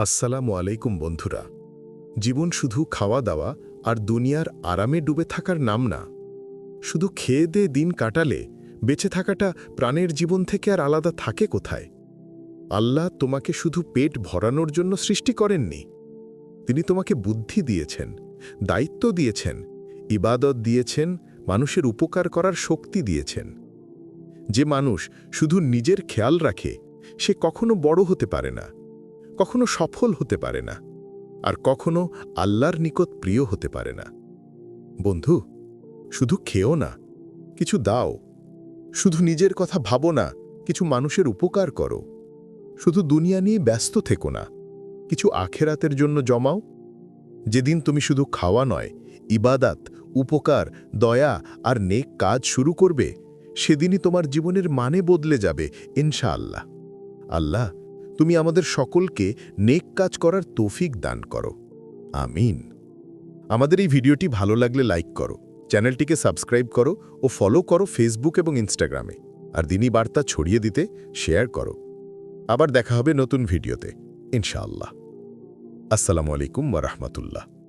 আসসালামু আলাইকুম বন্ধুরা। জীবন শুধু খাওয়া দাওয়া আর দুনিয়ার আরামে ডুবে থাকার নাম না। শুধু খেয়ে দিয়ে দিন কাটালে, বেঁচে থাকাটা প্রাণের জীবন থেকে আর আলাদা থাকে কোথায়? আল্লাহ তোমাকে শুধু পেট ভরানোর জন্য সৃষ্টি করেননি। তিনি তোমাকে বুদ্ধি দিয়েছেন, দায়িত্ব দিয়েছেন, ইবাদত দিয়েছেন, মানুষের উপকার করার শক্তি দিয়েছেন। যে মানুষ শুধু নিজের খেয়াল রাখে, সে কখনো বড় হতে পারে না। কখনো সফল হতে পারে না, আর কখনো আল্লাহর নিকট প্রিয় হতে পারে না। বন্ধু, শুধু খেও না, কিছু দাও। শুধু নিজের কথা ভাবো না, কিছু মানুষের উপকার করো। শুধু দুনিয়া নিয়ে ব্যস্ত থেকো না, কিছু আখেরাতের জন্য জমাও। যেদিন তুমি শুধু খাওয়া নয়, ইবাদাত, উপকার, দয়া আর নেক কাজ শুরু করবে, সেদিনই তোমার জীবনের মানে বদলে যাবে, ইনশাআল্লাহ। আল্লাহ তুমি আমাদের সকলকে নেক কাজ করার তৌফিক দান করো। আমিন। আমাদের এই ভিডিওটি ভালো লাগলে লাইক করো, চ্যানেলটিকে সাবস্ক্রাইব করো ও ফলো করো ফেসবুক এবং ইনস্টাগ্রামে আর দিনই বার্তা ছড়িয়ে দিতে শেয়ার করো। আবার দেখা হবে নতুন ভিডিওতে। ইনশাআল্লাহ। আসসালামু আলাইকুম ওয়া রাহমাতুল্লাহ।